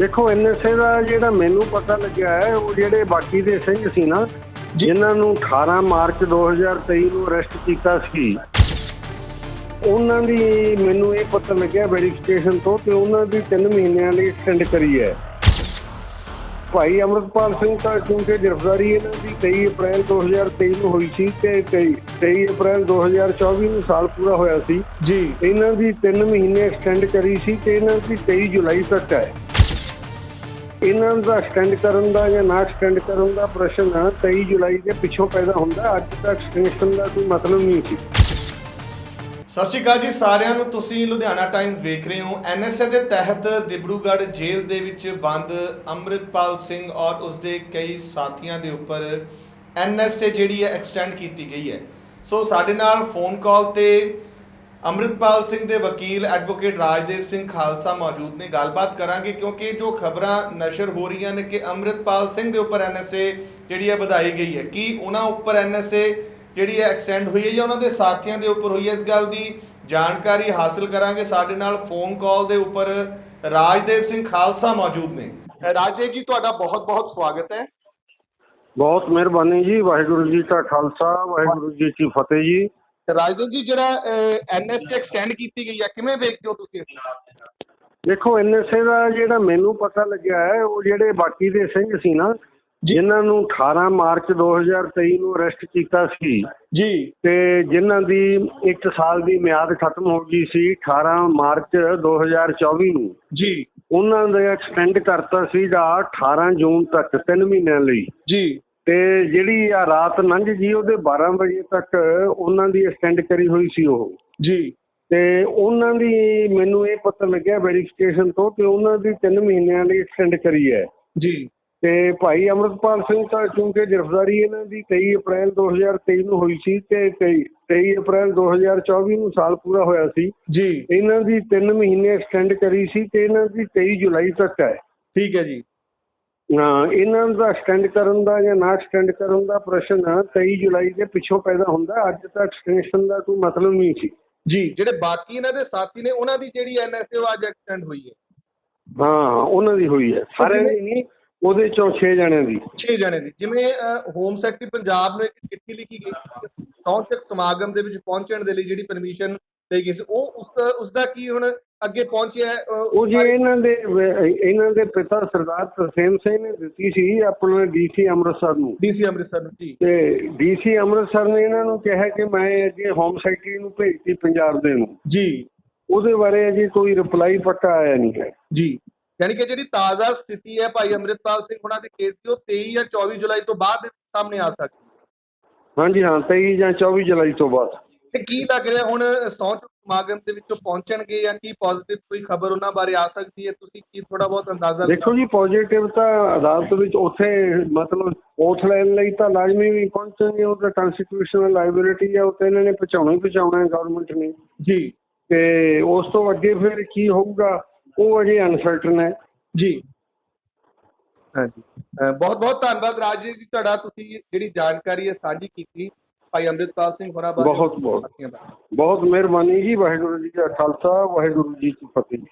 ਦੇਖੋ ਐਨਐਸਏ ਦਾ ਜਿਹੜਾ ਮੈਨੂੰ ਪਤਾ ਲੱਗਿਆ ਹੈ ਉਹ ਜਿਹੜੇ ਬਾਕੀ ਦੇ ਸਿੰਘ ਸੀ ਨਾ ਜਿਨ੍ਹਾਂ ਨੂੰ 18 ਮਾਰਚ 2023 ਨੂੰ ਅਰੈਸਟ ਕੀਤਾ ਸੀ ਉਹਨਾਂ ਦੀ ਮੈਨੂੰ ਇਹ ਪਤਾ ਲੱਗਿਆ ਵੈਰੀਫਿਕੇਸ਼ਨ ਤੋਂ ਤੇ ਉਹਨਾਂ ਦੀ 3 ਮਹੀਨਿਆਂ ਲਈ ਐਕਸਟੈਂਡ ਕਰੀ ਹੈ। ਭਾਈ ਅਮਰਪਾਲ ਸਿੰਘ ਤਾਂ ਕਿਉਂਕਿ ਗ੍ਰਿਫਤਾਰੀ ਇਹਨਾਂ ਦੀ 23 ਅਪ੍ਰੈਲ 2023 ਨੂੰ ਹੋਈ ਸੀ ਤੇ 23 23 ਅਪ੍ਰੈਲ 2024 ਨੂੰ ਸਾਲ ਪੂਰਾ ਹੋਇਆ ਸੀ। ਜੀ। ਇਹਨਾਂ ਦੀ 3 ਮਹੀਨੇ ਐਕਸਟੈਂਡ ਕਰੀ ਸੀ ਤੇ ਇਹਨਾਂ ਦੀ 23 ਜੁਲਾਈ ਤੱਕ ਹੈ। ਇਹਨਾਂ ਦਾ ਐਕਸਟੈਂਡ ਕਰਨ ਦਾ ਜਾਂ ਨਾ ਐਕਸਟੈਂਡ ਕਰਨ ਦਾ ਪ੍ਰਸ਼ਨ 23 ਜੁਲਾਈ ਦੇ ਪਿੱਛੋਂ ਪੈਦਾ ਹੁੰਦਾ, ਅੱਜ ਤੱਕ ਐਕਸਟੈਂਸ਼ਨ ਦਾ ਕੋਈ ਮਤਲਬ ਨਹੀਂ ਸੀ। ਸਤਿ ਸ਼੍ਰੀ ਅਕਾਲ ਜੀ ਸਾਰਿਆਂ ਨੂੰ, ਤੁਸੀਂ ਲੁਧਿਆਣਾ ਟਾਈਮਜ਼ ਵੇਖ ਰਹੇ ਹੋ। ਐਨਐਸਏ ਦੇ ਤਹਿਤ ਦਿਬੜੂਗੜ੍ਹ ਜੇਲ੍ਹ ਦੇ ਵਿੱਚ ਬੰਦ ਅੰਮ੍ਰਿਤਪਾਲ ਸਿੰਘ ਔਰ ਉਸਦੇ ਕਈ ਸਾਥੀਆਂ ਦੇ ਉੱਪਰ ਐਨਐਸਏ ਜਿਹੜੀ ਹੈ ਐਕਸਟੈਂਡ ਕੀਤੀ ਗਈ ਹੈ। ਸੋ ਸਾਡੇ ਨਾਲ ਫੋਨ ਕਾਲ ਤੇ ਅੰਮ੍ਰਿਤਪਾਲ ਸਿੰਘ ਦੇ ਵਕੀਲ ਐਡਵੋਕੇਟ ਰਾਜਦੇਵ ਸਿੰਘ ਖਾਲਸਾ ਮੌਜੂਦ ਨੇ ਗੱਲਬਾਤ ਕਰਾਂਗੇ ਕਿਉਂਕਿ ਜੋ ਖਬਰਾਂ ਨਸ਼ਰ ਹੋ ਰਹੀਆਂ ਨੇ ਕਿ ਅੰਮ੍ਰਿਤਪਾਲ ਸਿੰਘ ਦੇ ਉੱਪਰ ਐਨਐਸਏ ਜਿਹੜੀ ਹੈ ਵਧਾਈ ਗਈ ਹੈ। ਕੀ ਉਹਨਾਂ ਉੱਪਰ ਐਨਐਸਏ ਜਿਹੜੀ ਹੈ ਐਕਸਟੈਂਡ ਹੋਈ ਹੈ ਜਾਂ ਉਹਨਾਂ ਦੇ ਸਾਥੀਆਂ ਦੇ ਉੱਪਰ ਹੋਈ ਹੈ? ਇਸ ਗੱਲ ਦੀ ਜਾਣਕਾਰੀ ਹਾਸਲ ਕਰਾਂਗੇ। ਸਾਡੇ ਨਾਲ ਫੋਨ ਕਾਲ ਦੇ ਉੱਪਰ ਰਾਜਦੇਵ ਸਿੰਘ ਖਾਲਸਾ ਮੌਜੂਦ ਨੇ। ਰਾਜਦੇਵ ਜੀ, ਤੁਹਾਡਾ ਬਹੁਤ-ਬਹੁਤ ਸਵਾਗਤ ਹੈ। ਬਹੁਤ ਮਿਹਰਬਾਨੀ ਜੀ। ਵਾਹਿਗੁਰੂ ਜੀ ਕਾ ਖਾਲਸਾ, ਵਾਹਿਗੁਰੂ ਜੀ ਕੀ ਫਤਿਹ ਜੀ। ਰਾਜਦੇਵ ਜੀ ਜਿਹੜਾ ਐਨਐਸਏ ਐਕਸਟੈਂਡ ਕੀਤੀ ਗਈ ਹੈ ਕਿਵੇਂ ਵੇਖਦੇ ਹੋ ਤੁਸੀਂ ਦੇਖੋ ਐਨਐਸਏ ਦਾ ਜਿਹੜਾ ਮੈਨੂੰ ਪਤਾ ਲੱਗਿਆ ਹੈ ਉਹ ਜਿਹੜੇ ਬਾਕੀ ਦੇ ਸਿੰਘ ਸੀ ਨਾ ਜਿਨ੍ਹਾਂ ਨੂੰ 18 ਮਾਰਚ 2023 ਨੂੰ ਅਰੈਸਟ ਕੀਤਾ ਸੀ ਜੀ। ਤੇ ਜਿਨ੍ਹਾਂ ਦੀ 1 ਸਾਲ ਦੀ ਮਿਆਦ ਖਤਮ ਹੋ ਗਈ ਸੀ 18 ਮਾਰਚ 2024 ਨੂੰ। ਜੀ। ਉਹਨਾਂ ਦਾ ਐਕਸਟੈਂਡ ਕਰਤਾ ਸੀਗਾ 18 ਜੂਨ ਤੱਕ 3 ਮਹੀਨਿਆਂ ਲਈ। ਜੀ। ਤੇ ਜਿਹੜੀ ਆ ਰਾਤ ਲੰਘ ਗਈ ਉਹਦੇ 12 ਵਜੇ ਤੱਕ ਉਹਨਾਂ ਦੀ ਐਕਸਟੈਂਡ ਕਰੀ ਹੋਈ ਸੀ ਉਹ। ਜੀ। ਤੇ ਉਹਨਾਂ ਦੀ ਮੈਨੂੰ ਇਹ ਪਤਾ ਲੱਗਿਆ ਵੈਰੀਫਿਕੇਸ਼ਨ ਤੋਂ ਕਿ ਉਹਨਾਂ ਦੀ 3 ਮਹੀਨਿਆਂ ਲਈ ਐਕਸਟੈਂਡ ਕਰੀ ਹੈ। ਜੀ। ਤੇ ਭਾਈ ਅਮਰਪਾਲ ਸਿੰਘ ਤਾਂ ਕਿਉਂਕਿ ਗ੍ਰਿਫਤਾਰੀ ਇਹਨਾਂ ਦੀ 23 ਅਪ੍ਰੈਲ 2023 ਨੂੰ ਹੋਈ ਸੀ ਤੇ 23 23 ਅਪ੍ਰੈਲ 2024 ਨੂੰ ਸਾਲ ਪੂਰਾ ਹੋਇਆ ਸੀ। ਜੀ। ਇਹਨਾਂ ਦੀ 3 ਮਹੀਨੇ ਐਕਸਟੈਂਡ ਕਰੀ ਸੀ ਤੇ ਇਹਨਾਂ ਦੀ 23 ਜੁਲਾਈ ਤੱਕ ਹੈ। ਠੀਕ ਹੈ ਜੀ। ਇਹਨਾਂ ਦਾ ਐਕਸਟੈਂਡ ਕਰਨ ਦਾ ਜਾਂ ਨਾ ਐਕਸਟੈਂਡ ਕਰਨ ਦਾ ਪ੍ਰਸ਼ਨ 23 ਜੁਲਾਈ ਦੇ ਪਿੱਛੋਂ ਪੈਦਾ ਹੁੰਦਾ। ਅੱਜ ਤੱਕ ਐਕਸਟੈਂਸ਼ਨ ਦਾ ਕੋਈ ਮਤਲਬ ਨਹੀਂ ਸੀ। ਜੀ ਜਿਹੜੇ ਬਾਕੀ ਇਹਨਾਂ ਦੇ ਸਾਥੀ ਨੇ ਉਹਨਾਂ ਦੀ ਜਿਹੜੀ ਐਨਐਸਏ ਅੱਜ ਐਕਸਟੈਂਡ ਹੋਈ ਹੈ। ਹਾਂ ਉਹਨਾਂ ਦੀ ਹੋਈ ਹੈ। ਸਾਰਿਆਂ ਦੀ ਨਹੀਂ ਉਹਦੇ ਚੋਂ 6 ਜਣਿਆਂ ਦੀ। 6 ਜਣੇ ਦੀ। ਜਿਵੇਂ ਹੋਮ ਸੈਕਟਰੀ ਪੰਜਾਬ ਨੂੰ ਇੱਕ ਚਿੱਠੀ ਲਿਖੀ ਗਈ ਸੀ ਸੌਂਚਕ ਸਮਾਗਮ ਦੇ ਵਿੱਚ ਪਹੁੰਚਣ ਦੇ ਲਈ ਜਿਹੜੀ ਪਰਮਿਸ਼ਨ ਲਈ ਗਈ ਸੀ ਉਹ ਉਸ ਉਸ ਦਾ ਕੀ ਹੁਣ ਅੱਗੇ ਪਹੁੰਚਿਆ ਉਹ ਜੀ ਇਹਨਾਂ ਦੇ ਇਹਨਾਂ ਦੇ ਪਿਤਾ ਸਰਦਾਰ ਤਰਸੇਮ ਸਿੰਘ ਨੇ ਦਿੱਤੀ ਸੀ ਆਪਣੇ ਡੀਸੀ ਅੰਮ੍ਰਿਤਸਰ ਨੂੰ। ਡੀਸੀ ਅੰਮ੍ਰਿਤਸਰ ਨੂੰ ਜੀ। ਤੇ ਡੀਸੀ ਅੰਮ੍ਰਿਤਸਰ ਨੇ ਇਹਨਾਂ ਨੂੰ ਕਿਹਾ ਕਿ ਮੈਂ ਅੱਗੇ ਹੋਮ ਸੈਕਟਰੀ ਨੂੰ ਭੇਜਤੀ ਪੰਜਾਬ ਦੇ ਨੂੰ। ਜੀ। ਉਹਦੇ ਬਾਰੇ ਅਜੇ ਕੋਈ ਰਿਪਲਾਈ ਪੱਕਾ ਆਇਆ ਨਹੀਂ ਹੈ। ਜੀ। ਯਾਨੀ ਕਿ ਜਿਹੜੀ ਤਾਜ਼ਾ ਸਥਿਤੀ ਹੈ ਭਾਈ ਅੰਮ੍ਰਿਤਪਾਲ ਸਿੰਘ ਉਹਨਾਂ ਦੇ ਕੇਸ ਦੀ ਉਹ 23 ਜਾਂ 24 ਜੁਲਾਈ ਤੋਂ ਬਾਅਦ ਸਾਹਮਣੇ ਆ ਸਕਦੀ ਹਾਂਜੀ ਹਾਂ 23 ਜਾਂ 24 ਜੁਲਾਈ ਤੋਂ ਬਾਅਦ। ਤੇ ਕੀ ਲੱਗ ਰਿਹਾ? ਹੁਣ ਸੌਂਚਕ ਸਮਾਗਮ ਦੇ ਵਿੱਚੋਂ ਪਹੁੰਚਣਗੇ ਜਾਂ ਕੀ ਪੋਜ਼ਿਟਿਵ ਕੋਈ ਖਬਰ ਉਹਨਾਂ ਬਾਰੇ ਆ ਸਕਦੀ ਹੈ? ਤੁਸੀਂ ਕੀ ਥੋੜਾ ਬਹੁਤ ਅੰਦਾਜ਼ਾ ਦੇਖੋ ਜੀ ਪੋਜ਼ਿਟਿਵ ਤਾਂ ਅਦਾਲਤ ਵਿੱਚ ਉੱਥੇ ਮਤਲਬ ਕੋਰਟ ਲੈਣ ਲਈ ਤਾਂ ਲਾਜ਼ਮੀ ਵੀ ਪਹੁੰਚਣਗੇ ਉਹ ਤਾਂ ਕਨਸਟੀਟਿਊਸ਼ਨਲ ਲਾਇਬਿਲਿਟੀ ਹੈ ਉਹ ਤਾਂ ਇਹਨਾਂ ਨੇ ਪਹੁੰਚਾਉਣਾ ਹੀ ਪਹੁੰਚਾਉਣਾ ਹੈ ਗਵਰਨਮੈਂਟ ਨੇ। ਜੀ। ਤੇ ਉਸ ਤੋਂ ਅੱਗੇ ਫਿਰ ਕੀ ਹੋਊਗਾ ਉਹ ਅਜੇ ਅਨਸਰਟਨ ਹੈ। ਜੀ। ਹਾਂਜੀ। ਬਹੁਤ ਬਹੁਤ ਧੰਨਵਾਦ ਰਾਜੇਸ਼ ਜੀ ਤੁਹਾਡਾ ਤੁਸੀਂ ਜਿਹੜੀ ਜਾਣਕਾਰੀ ਹੈ ਸਾਂਝੀ ਕੀਤੀ। ਭਾਈ ਅੰਮ੍ਰਿਤਪਾਲ ਸਿੰਘ ਹੋਰਾਂ ਬਾਰੇ ਬਹੁਤ ਬਹੁਤ। ਬਹੁਤ ਮਿਹਰਬਾਨੀ ਜੀ ਵਾਹਿਗੁਰੂ ਜੀ ਕਾ ਖਾਲਸਾ ਵਾਹਿਗੁਰੂ ਜੀ ਕੀ ਫਤਿਹ